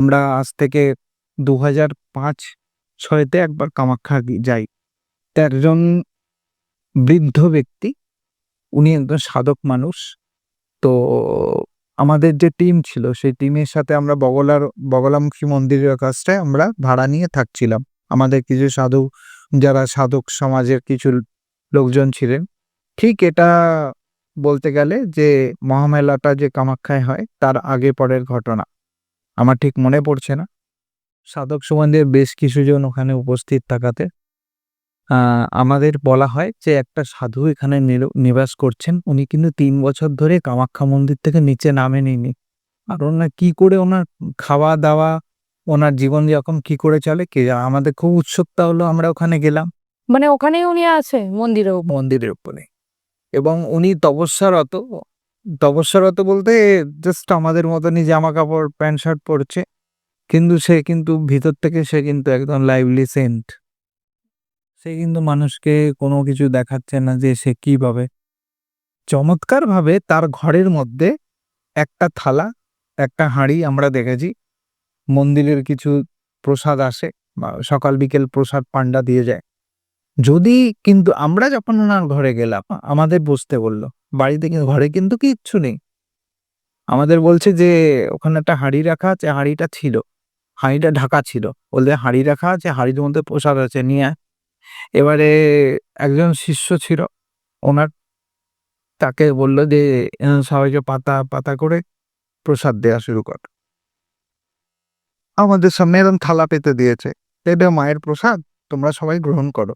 আমরা আজ থেকে দু হাজার পাঁচ ছয়তে একবার কামাখ্যা যাই। তো একজন বৃদ্ধ ব্যক্তি, উনি একজন সাধক মানুষ। তো আমাদের যে টিম ছিল, সেই টিমের সাথে আমরা বগলার, বগলামুখী মন্দিরের কাছটায় আমরা ভাড়া নিয়ে থাকছিলাম। আমাদের কিছু সাধু, যারা সাধক সমাজের কিছু লোকজন ছিলেন, ঠিক এটা বলতে গেলে যে মহামেলাটা যে কামাখ্যায় হয়, তার আগে পরের ঘটনা। আমার ঠিক মনে পড়ছে না। সাধক সমাজের বেশ কিছুজন ওখানে উপস্থিত থাকাতে আমাদের বলা হয় যে একটা সাধু এখানে নিবাস করছেন। উনি কিন্তু তিন বছর ধরে কামাখ্যা মন্দির থেকে নিচে নামেনইনি আর ওনার কি করে ওনার খাওয়া দাওয়া ওনার জীবনযাপন কি করে চলে কে। আমাদের খুব উৎসুকতা হলো আমরা ওখানে গেলাম। মানে ওখানেই উনি আছে মন্দিরেও মন্দিরের উপরে। এবং উনি তপস্যারত। তপস্যারত বলতে জাস্ট আমাদের মতনই জামা কাপড় প্যান্ট শার্ট পরছে। কিন্তু সে কিন্তু ভিতর থেকে সে কিন্তু একদম লাইভলি সেন্ট সে কিন্তু মানুষকে কোনো কিছু দেখাচ্ছে না যে সে কীভাবে চমৎকার ভাবে তার ঘরের মধ্যে একটা থালা, একটা হাঁড়ি আমরা দেখেছি। মন্দিরের কিছু প্রসাদ আসে সকাল বিকেল প্রসাদ পান্ডা দিয়ে যায়। যদি কিন্তু আমরা যখন ওনার ঘরে গেলাম, আমাদের বসতে বলল, বাড়িতে কিন্তু, ঘরে কিন্তু কিচ্ছু নেই। আমাদের বলছে যে, ওখানে একটা হাঁড়ি রাখা আছে, হাঁড়িটা ছিল। হাঁড়িটা ঢাকা ছিল। বলতে হাঁড়ি রাখা আছে, হাঁড়ির মধ্যে প্রসাদ আছে, নিয়ে এবারে একজন শিষ্য ছিল, ওনার তাকে বলল যে সবাইকে পাতা পাতা করে প্রসাদ দেওয়া শুরু কর। আমাদের সামনে এরকম থালা পেতে দিয়েছে। এটা মায়ের প্রসাদ, তোমরা সবাই গ্রহণ করো।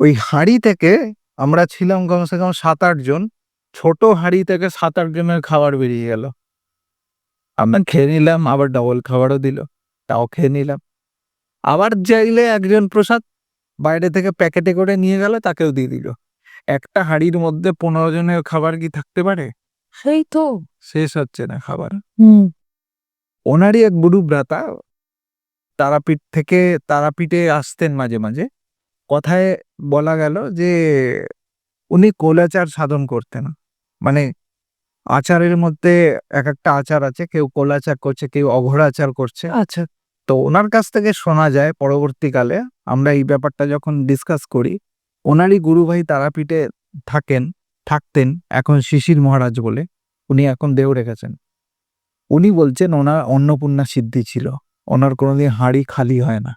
ওই হাঁড়ি থেকে আমরা ছিলাম কমসে কম সাত আট জন। ছোট হাঁড়ি থেকে সাত আট জনের খাবার বেরিয়ে গেল। আমরা খেয়ে নিলাম আবার ডবল খাবারও দিল তাও খেয়ে নিলাম। আবার চাইলে একজন প্রসাদ বাইরে থেকে প্যাকেটে করে নিয়ে গেল তাকেও দিয়ে দিল। একটা হাঁড়ির মধ্যে পনেরো জনের খাবার কি থাকতে পারে? সেই তো। শেষ হচ্ছে না খাবার। হুম। ওনারই এক গুরু ভ্রাতা তারাপীঠ থেকে তারাপীঠে আসতেন মাঝে মাঝে। কথায় বলা গেল যে উনি কোলাচার সাধন করতেন। মানে আচারের মধ্যে এক একটা আচার আছে কেউ কোলাচার করছে কেউ অঘোরাচার করছে। আচ্ছা। তো ওনার কাছ থেকে শোনা যায় পরবর্তীকালে আমরা এই ব্যাপারটা যখন ডিসকাস করি ওনারই গুরু ভাই তারাপীঠে থাকেন থাকতেন এখন শিশির মহারাজ বলে উনি এখন দেও রেখেছেন উনি বলছেন ওনার অন্নপূর্ণা সিদ্ধি ছিল। ওনার কোনোদিন হাঁড়ি খালি হয় না।